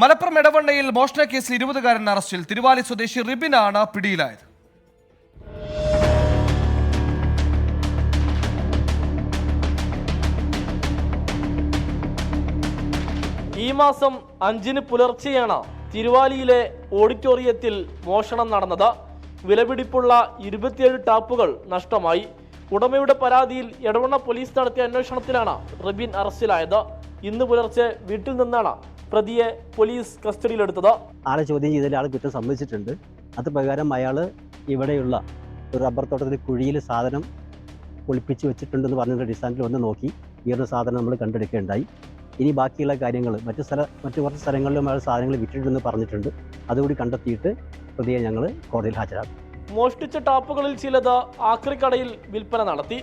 മലപ്പുറം ഇടവണ്ണയിൽ മോഷണ കേസിൽ ഇരുപതുകാരൻ അറസ്റ്റിൽ. തിരുവാലി സ്വദേശി റിബിനാണ് പിടിയിലായത്. ഈ മാസം അഞ്ചിന് പുലർച്ചെയാണ് തിരുവാലിയിലെ ഓഡിറ്റോറിയത്തിൽ മോഷണം നടന്നത്. വിലപിടിപ്പുള്ള ഇരുപത്തിയേഴ് ടാപ്പുകൾ നഷ്ടമായി. ഉടമയുടെ പരാതിയിൽ എടവണ്ണ പോലീസ് നടത്തിയ അന്വേഷണത്തിലാണ് റിബിൻ അറസ്റ്റിലായത്. ഇന്ന് പുലർച്ചെ വീട്ടിൽ നിന്നാണ് പ്രതിയെ പോലീസ് കസ്റ്റഡിയിലെടുത്തത്. ആളെ ചോദ്യം ചെയ്തതിൽ ആൾ കുറ്റം സമ്മതിച്ചിട്ടുണ്ട്. അത് പ്രകാരം അയാൾ ഇവിടെയുള്ള ഒരു റബ്ബർ തോട്ടത്തിൽ കുഴിയിൽ സാധനം ഒളിപ്പിച്ച് വെച്ചിട്ടുണ്ടെന്ന് പറഞ്ഞതിന്റെ അടിസ്ഥാനത്തിൽ വന്ന് നോക്കി. ഈ ഒരു സാധനം നമ്മൾ കണ്ടെടുക്കുകയുണ്ടായി ഇനി ബാക്കിയുള്ള കാര്യങ്ങൾ മറ്റു സ്ഥല മറ്റു കുറച്ച് സ്ഥലങ്ങളിലും അയാൾ സാധനങ്ങൾ വിറ്റിട്ടുണ്ടെന്ന് പറഞ്ഞിട്ടുണ്ട്. അതുകൂടി കണ്ടെത്തിയിട്ട് പ്രതിയെ ഞങ്ങൾ കോടതിയിൽ ഹാജരാക്കും. മോഷ്ടിച്ച ടാപ്പുകളിൽ ചിലത് ആക്രിക്കടയിൽ വിൽപ്പന നടത്തി.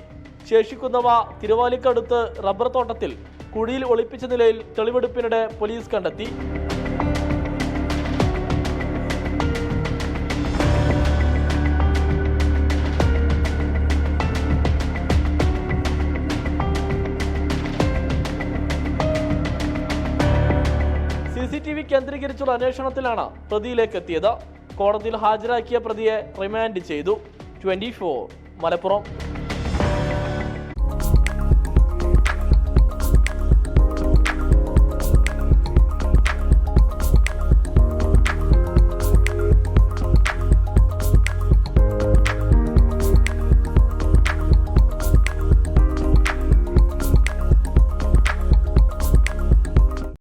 ശേഷിക്കുന്നവ തിരുവാലിക്കടുത്ത് റബ്ബർ തോട്ടത്തിൽ കുഴിയിൽ ഒളിപ്പിച്ച നിലയിൽ തെളിവെടുപ്പിനിടെ പോലീസ് കണ്ടെത്തി. സി സി ടി വി കേന്ദ്രീകരിച്ചുള്ള അന്വേഷണത്തിലാണ് പ്രതിയിലേക്ക് എത്തിയത് കോടതിയിൽ ഹാജരാക്കിയ പ്രതിയെ റിമാൻഡ് ചെയ്തു. ട്വന്റി മലപ്പുറം.